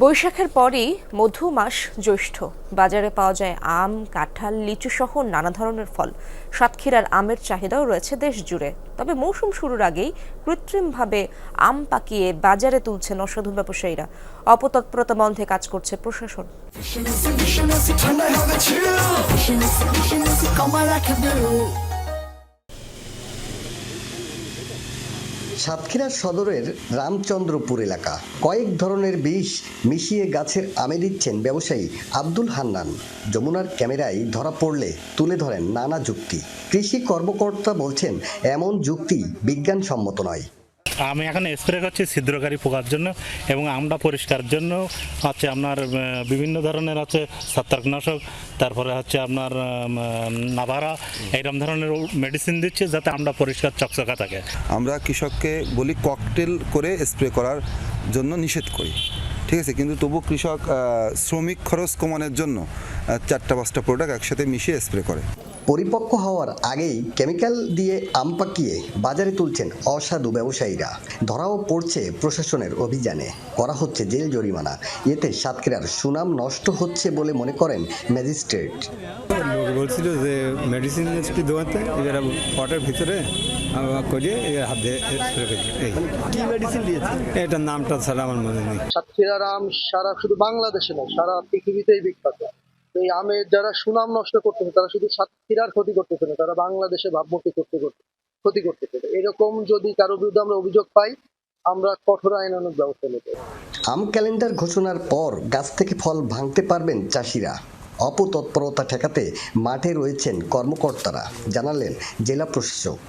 বৈশাখের পরই মধু মাস জ্যৈষ্ঠ। বাজারে পাওয়া যায় আম, কাঁঠাল লিচু সহ নানা ধরনের ফল। সাতক্ষীরার আমের চাহিদাও রয়েছে দেশ জুড়ে। তবে মৌসুম শুরুর আগেই কৃত্রিমভাবে আম পাকিয়ে বাজারে তুলছেন অসাধু ব্যবসায়ীরা। অপতৎপরতা বন্ধে কাজ করছে প্রশাসন। সাতক্ষীরা সদরের রামচন্দ্রপুর এলাকা। কয়েক ধরনের বিষ মিশিয়ে গাছের আমে দিচ্ছেন ব্যবসায়ী আব্দুল হান্নান। যমুনার ক্যামেরায় ধরা পড়লে তুলে ধরেন নানা যুক্তি। কৃষি কর্মকর্তা বলছেন, এমন যুক্তি বিজ্ঞানসম্মত নয়। আমি এখন স্প্রে করছি ছিদ্রকারী পোকার জন্য এবং আমটা পরিষ্কার জন্য হচ্ছে আপনার বিভিন্ন ধরনের আছে ছত্রাকনাশক, তারপরে হচ্ছে আপনার নাভারা, এইরকম ধরনের মেডিসিন দিচ্ছে যাতে আমটা পরিষ্কার চকচকা থাকে। আমরা কৃষককে বলি ককটেল করে স্প্রে করার জন্য নিষেধ করি। ঠিক আছে? কিন্তু তবু কৃষক শ্রমিক খরচ কমানোর জন্য চারটা, পাঁচটা প্রোডাক্ট একসাথে মিশিয়ে স্প্রে করে। পরিপক্ক হওয়ার আগেই কেমিক্যাল দিয়ে আম পাকিয়ে বাজারে তুলছেন অসাধু ব্যবসায়ীরা। ধরাও পড়ছে প্রশাসনের অভিযানে। করা হচ্ছে জেল জরিমানা। এতে সাতক্ষীরার সুনাম নষ্ট হচ্ছে বলে মনে করেন ম্যাজিস্ট্রেট। লোক বলছিল যে মেডিসিন একটি দোকানতে এবার পটের ভিতরে করিয়ে এবার হাত কি মেডিসিন দিয়েছে? এটার নামটা ছাড়া আমার মনে নেই। সাতক্ষীরার আম সারা শুধু বাংলাদেশে নয় সারা পৃথিবীতেই বিখ্যাত। এই আমের যারা সুনাম নষ্ট করতেছে, তারা শুধু সাতক্ষীরার ক্ষতি করতেছে না, তারা বাংলাদেশে ভাবমূর্তি করতে করতে, ক্ষতি করতেছে। এরকম যদি কারও বিরুদ্ধে আমরা অভিযোগ পাই, আমরা কঠোর আইনানুক ব্যবস্থা নেব। আম ক্যালেন্ডার ঘোষণার পর গাছ থেকে ফল ভাঙতে পারবেন চাষিরা। অপতৎপরতা ঠেকাতে মাঠে রয়েছেন কর্মকর্তারা, জানালেন জেলা প্রশাসক।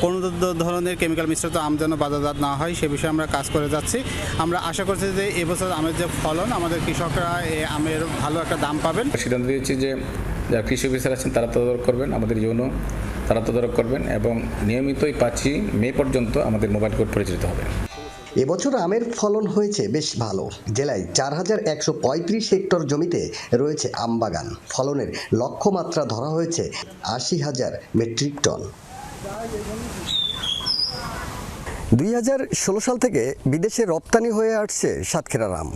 কোনো ধরনের কেমিক্যাল মিশ্রিত আম যেন বাজারজাত না হয় সে বিষয়ে আমরা কাজ করে যাচ্ছি। আমরা আশা করছি যে এবছর আমের যে ফলন আমাদের কৃষকরা এই আমের ভালো একটা দাম পাবেন। সিদ্ধান্ত দিয়েছি যে যারা কৃষি অফিসার আছেন তারা তদারক করবেন আমাদের ইউনো তারা তদারক করবেন এবং নিয়মিতই পাচ্ছি মে পর্যন্ত আমাদের মোবাইল কোড পরিচালিত হবে। এবছর আমের ফলন হয়েছে বেশ ভালো। জেলায় চার হাজার একশো পঁয়ত্রিশ হেক্টর জমিতে রয়েছে আম বাগান। ফলনের লক্ষ্যমাত্রা ধরা হয়েছে আশি হাজার মেট্রিক টন। দুই হাজার ষোলো সাল থেকে বিদেশে রপ্তানি হয়ে আসছে সাতক্ষীরার আম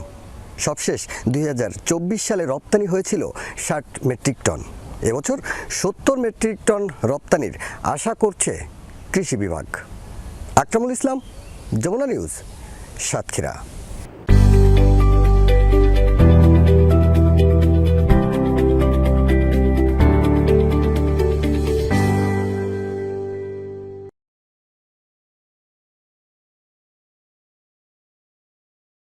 সবশেষ দুই হাজার চব্বিশ সালে রপ্তানি হয়েছিল ষাট মেট্রিক টন। এবছর সত্তর মেট্রিক টন রপ্তানির আশা করছে কৃষি বিভাগ। আকরামুল ইসলাম, যমুনা নিউজ, সাতক্ষীরা।